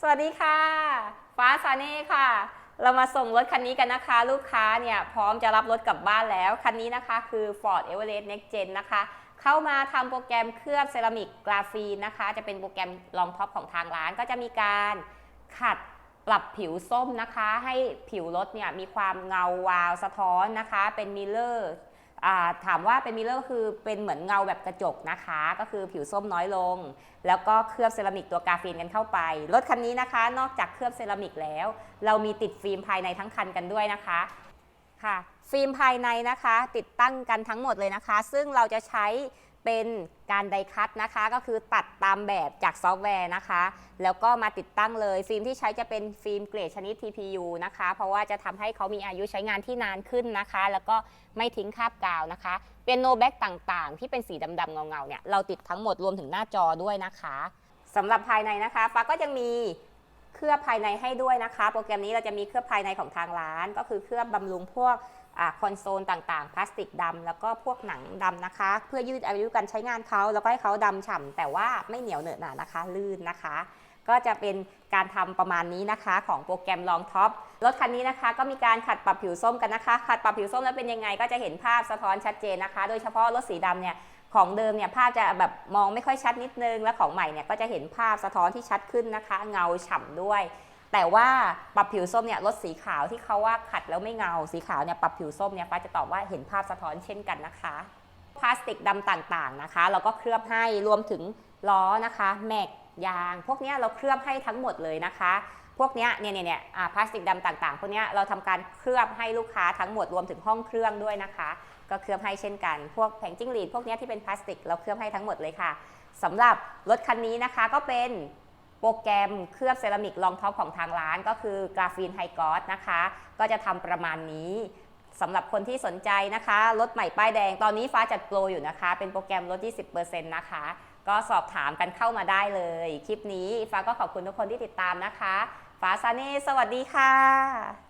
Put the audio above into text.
สวัสดีค่ะ ฟ้าซาเน่ค่ะ เรามาส่งรถคันนี้กันนะคะ ลูกค้าเนี่ยพร้อมจะรับรถกลับบ้านแล้ว คันนี้นะคะคือ Ford Everest Next Gen นะคะ เข้ามาทำโปรแกรมเคลือบเซรามิกกราฟีนนะคะ จะเป็นโปรแกรมรองท็อปของทางร้านก็จะมีการขัดปรับผิวส้มนะคะ ให้ผิวรถเนี่ยมีความเงาวาวสะท้อนนะคะ เป็นมิเลอร์ ถามว่าเป็นมิเลอร์ก็คือเป็นเหมือนเงาแบบกระจกนะคะ ก็คือผิวส้มน้อยลง แล้วก็เคลือบเซรามิกตัวกาเฟนกันเข้าไป รถคันนี้นะคะ นอกจากเคลือบเซรามิกแล้ว เรามีติดฟิล์มภายในทั้งคันกันด้วยนะคะค่ะ ฟิล์มภายในนะคะ ติดตั้งกันทั้งหมดเลยนะคะ ซึ่งเราจะใช้ เป็นการไดคัตนะคะ ก็คือตัดตามแบบจากซอฟต์แวร์นะคะ แล้วก็มาติดตั้งเลย ฟิล์มที่ใช้จะเป็นฟิล์มเกรดชนิด TPU นะคะ เพราะว่าจะทำให้เขามีอายุใช้งานที่นานขึ้นนะคะ แล้วก็ไม่ทิ้งคราบกาวนะคะ เป็นโนแบ็กต่างๆ ที่เป็นสีดำๆเงาๆเนี่ยเราติดทั้งหมดรวมถึงหน้าจอด้วยนะคะสำหรับภายในนะคะฟ้าก็จะมีเคลือบภายในให้ด้วยนะคะ โปรแกรมนี้เราจะมีเคลือบภายในของทางร้าน ก็คือเคลือบบำรุงพวก คอนโซลต่างๆ พลาสติกดำแล้วก็พวกหนังดำนะคะ เพื่อยืดอายุการใช้งานเขาแล้วก็ให้เขาดำฉ่ำแต่ว่าไม่เหนียวเหนอะหนานะคะ ลื่นนะคะ ก็จะเป็นการทำประมาณนี้นะคะ ของโปรแกรมลองท็อปรถคันนี้นะคะ ก็มีการขัดปรับผิวส้มกันนะคะ ขัดปรับผิวส้มแล้วเป็นยังไงก็จะเห็นภาพสะท้อนชัดเจนนะคะ โดยเฉพาะรถสีดำเนี่ยของเดิมเนี่ยภาพจะแบบมองไม่ค่อยชัดนิดนึง และของใหม่เนี่ยก็จะเห็นภาพสะท้อนที่ชัดขึ้นนะคะ เงาฉ่ำด้วย แต่ว่าปรับผิวส้มเนี่ยรถสีขาวที่เขาว่าขัดแล้วไม่เงาสีขาวเนี่ยปรับผิวส้มเนี่ยฟ้าจะตอบว่าเห็นภาพสะท้อนเช่นกันนะคะพลาสติกดำต่างๆนะคะ เราก็เคลือบให้รวมถึงล้อนะคะแม็กยาง พวกนี้เราเคลือบให้ทั้งหมดเลยนะคะ พวกนี้เนี่ยเนี่ยเนี่ยพลาสติกดำต่างๆ พวกนี้เราทำการเคลือบให้ลูกค้าทั้งหมดรวมถึงห้องเครื่องด้วยนะคะ ก็เคลือบให้เช่นกัน พวกแผงจิ้งหรีดพวกนี้ที่เป็นพลาสติกเราเคลือบให้ทั้งหมดเลยค่ะสำหรับรถคันนี้นะคะก็เป็น โปรแกรมเคลือบเซรามิกรองท็อปของทางร้านก็คือกราฟีนไฮกอสนะคะ ก็จะทำประมาณนี้สำหรับคนที่สนใจนะคะรถใหม่ป้ายแดงตอนนี้ฟ้าจัดโปรอยู่นะคะ เป็นโปรแกรมลด 20%นะคะ ก็สอบถามกันเข้ามาได้เลย คลิปนี้ฟ้าก็ขอบคุณทุกคนที่ติดตามนะคะ ฟ้าซาเน่สวัสดีค่ะ